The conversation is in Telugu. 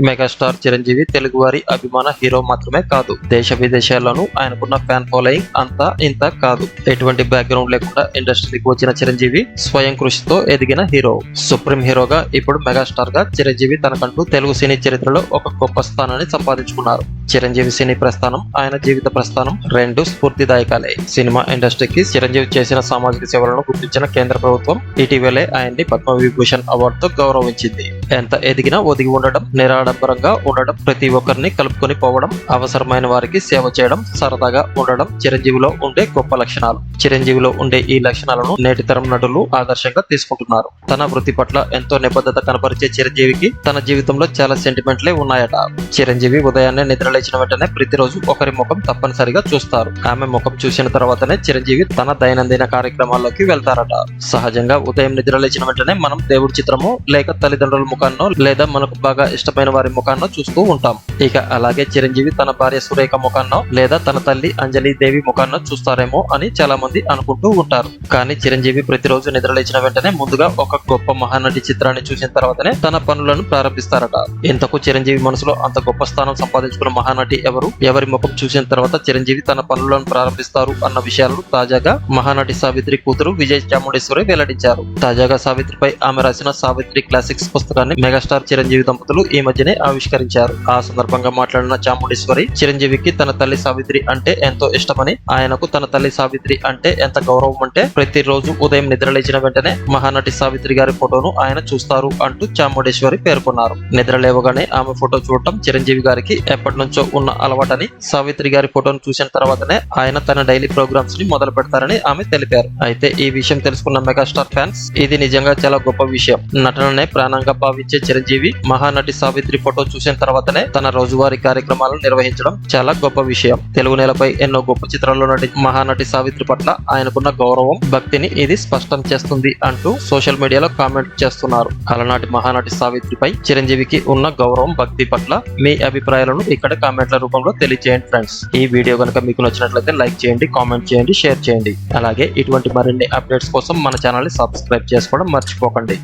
మెగాస్టార్ చిరంజీవి తెలుగువారి అభిమాన హీరో మాత్రమే కాదు. దేశ విదేశాల్లోనూ ఆయనకున్న ఫ్యాన్ ఫాలోయింగ్ అంతా ఇంత కాదు. ఎటువంటి బ్యాక్గ్రౌండ్ లేకుండా ఇండస్ట్రీకి వచ్చిన చిరంజీవి స్వయం కృషితో ఎదిగిన హీరో. సుప్రీం హీరోగా ఇప్పుడు మెగాస్టార్గా చిరంజీవి తనకంటూ తెలుగు సినీ చరిత్రలో ఒక గొప్ప స్థానాన్ని సంపాదించుకున్నారు. చిరంజీవి సినీ ప్రస్థానం ఆయన జీవిత ప్రస్థానం రెండు స్ఫూర్తిదాయకాలే. సినిమా ఇండస్ట్రీకి చిరంజీవి చేసిన సామాజిక సేవలను గుర్తించిన కేంద్ర ప్రభుత్వం ఇటీవలే ఆయన్ని పద్మవిభూషణ్ అవార్డుతో గౌరవించింది. ఎంత ఎదిగినా ఒదిగి ఉండడం నిరాడంబరంగా ఉండడం ప్రతి ఒక్కరిని కలుపుకొని పోవడం అవసరమైన వారికి సేవ చేయడం సరదాగా ఉండడం చిరంజీవిలో ఉండే గొప్ప లక్షణాలు. చిరంజీవిలో ఉండే ఈ లక్షణాలను నేటి తరం నటులు ఆదర్శంగా తీసుకుంటున్నారు. తన వృత్తి పట్ల ఎంతో నిబద్ధత కనపరిచే చిరంజీవికి తన జీవితంలో చాలా సెంటిమెంట్లే ఉన్నాయట. చిరంజీవి ఉదయాన్నే నిద్ర లేచిన వెంటనే ప్రతిరోజు ఒకరి ముఖం తప్పనిసరిగా చూస్తారు. ఆమె ముఖం చూసిన తర్వాతనే చిరంజీవి తన దైనందిన కార్యక్రమాల్లోకి వెళ్తారట. సహజంగా ఉదయం నిద్ర లేచిన వెంటనే మనం దేవుడి చిత్రము లేక తల్లిదండ్రుల ముఖం ముఖాన్నో లేదా మనకు బాగా ఇష్టమైన వారి ముఖాన్నో చూస్తూ ఉంటాం. ఇక అలాగే చిరంజీవి తన భార్య సురేఖ ముఖాన్నో లేదా తన తల్లి అంజలి దేవి ముఖాన్నో చూస్తారేమో అని చాలా మంది అనుకుంటూ ఉంటారు. కానీ చిరంజీవి ప్రతిరోజు నిద్రలేచిన వెంటనే ముందుగా ఒక గొప్ప మహానటి చిత్రాన్ని చూసిన తర్వాతనే తన పనులను ప్రారంభిస్తారట. ఇంతకు చిరంజీవి మనసులో అంత గొప్ప స్థానం సంపాదించుకున్న మహానటి ఎవరు? ఎవరి ముఖం చూసిన తర్వాత చిరంజీవి తన పనులను ప్రారంభిస్తారు అన్న విషయాలను తాజాగా మహానటి సావిత్రి కూతురు విజయ్ చాముండేశ్వరి వెల్లడించారు. తాజాగా సావిత్రిపై ఆమె రాసిన సావిత్రి క్లాసిక్స్ పుస్తకాన్ని మెగాస్టార్ చిరంజీవి దంపతులు ఈ మధ్యనే ఆవిష్కరించారు. ఆ సందర్భంగా మాట్లాడిన చాముండేశ్వరి చిరంజీవికి తన తల్లి సావిత్రి అంటే ఎంతో ఇష్టమని ఆయనకు తన తల్లి సావిత్రి అంటే ఎంత గౌరవం అంటే ప్రతిరోజు ఉదయం నిద్ర లేచిన వెంటనే మహానటి సావిత్రి గారి ఫోటోను ఆయన చూస్తారు అంటూ చాముండేశ్వరి పేర్కొన్నారు. నిద్ర లేవగానే ఆమె ఫోటో చూడటం చిరంజీవి గారికి ఎప్పటి నుంచో ఉన్న అలవాటని సావిత్రి గారి ఫోటోను చూసిన తర్వాతనే ఆయన తన డైలీ ప్రోగ్రామ్స్ని మొదలు పెడతారని ఆమె తెలిపారు. అయితే ఈ విషయం తెలుసుకున్న మెగాస్టార్ ఫ్యాన్స్ ఇది నిజంగా చాలా గొప్ప విషయం. నటననే ప్రాణంగా భావించే చిరంజీవి మహానటి సావిత్రి ఫోటో చూసిన తర్వాతనే తన రోజువారీ కార్యక్రమాలను నిర్వహించడం చాలా గొప్ప విషయం. తెలుగు నేలపై ఎన్నో గొప్ప చిత్రాల్లో నటి మహానటి సావిత్రి పట్ల ఆయనకున్న గౌరవం భక్తిని ఇది స్పష్టం చేస్తుంది అంటూ సోషల్ మీడియాలో కామెంట్ చేస్తున్నారు. అలనాటి మహానటి సావిత్రిపై చిరంజీవికి ఉన్న గౌరవం భక్తి పట్ల మీ అభిప్రాయాలను ఇక్కడ కామెంట్ల రూపంలో తెలియజేయండి ఫ్రెండ్స్. ఈ వీడియో కనుక మీకు నచ్చినట్లయితే లైక్ చేయండి కామెంట్ చేయండి షేర్ చేయండి. అలాగే ఇటువంటి మరిన్ని అప్డేట్స్ కోసం మన ఛానల్ని సబ్స్క్రైబ్ చేసుకోవడం మర్చిపోకండి.